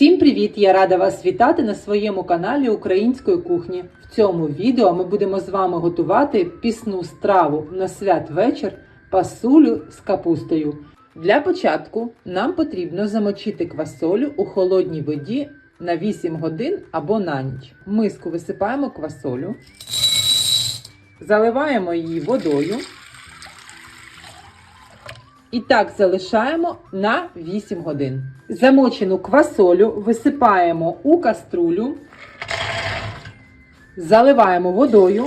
Всім привіт! Я рада вас вітати на своєму каналі Української кухні. В цьому відео ми будемо з вами готувати пісну страву на святвечір пасулю з капустою. Для початку нам потрібно замочити квасолю у холодній воді на 8 годин або на ніч. Миску висипаємо квасолю, заливаємо її водою. І так залишаємо на 8 годин. Замочену квасолю висипаємо у каструлю, заливаємо водою,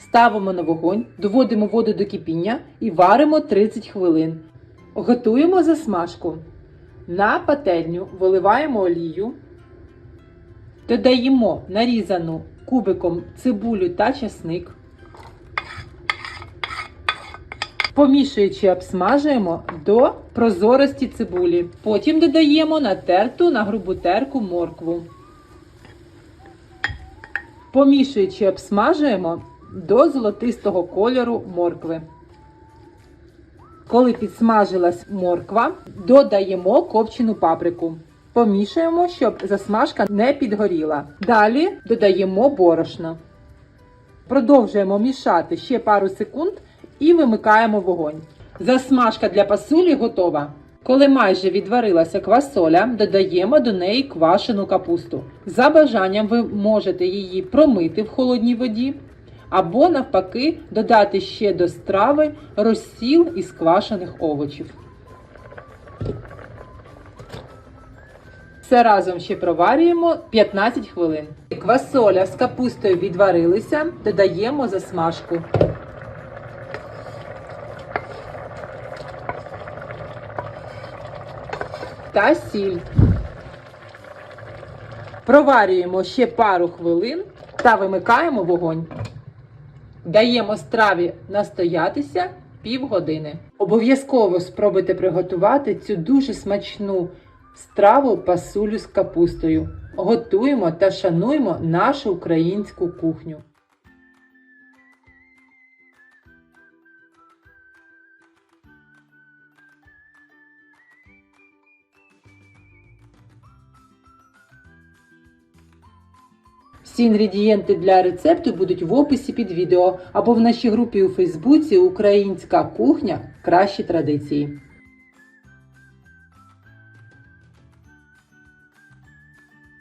ставимо на вогонь, доводимо воду до кипіння і варимо 30 хвилин. Готуємо засмажку. На пательню виливаємо олію, додаємо нарізану кубиком цибулю та часник. Помішуючи, обсмажуємо до прозорості цибулі. Потім додаємо натерту на грубу терку моркву. Помішуючи, обсмажуємо до золотистого кольору моркви. Коли підсмажилась морква, додаємо копчену паприку. Помішуємо, щоб засмажка не підгоріла. Далі додаємо борошно. Продовжуємо мішати ще пару секунд і вимикаємо вогонь. Засмажка для пасулі готова. Коли майже відварилася квасоля, додаємо до неї квашену капусту. За бажанням ви можете її промити в холодній воді, або, навпаки, додати ще до страви розсіл із квашених овочів. Все разом ще проварюємо 15 хвилин. Квасоля з капустою відварилися, додаємо засмажку. Та сіль. Проварюємо ще пару хвилин та вимикаємо вогонь. Даємо страві настоятися півгодини. Обов'язково спробуйте приготувати цю дуже смачну страву пасулю з капустою. Готуємо та шануємо нашу українську кухню. Всі інгредієнти для рецепту будуть в описі під відео або в нашій групі у Фейсбуці Українська кухня Кращі традиції.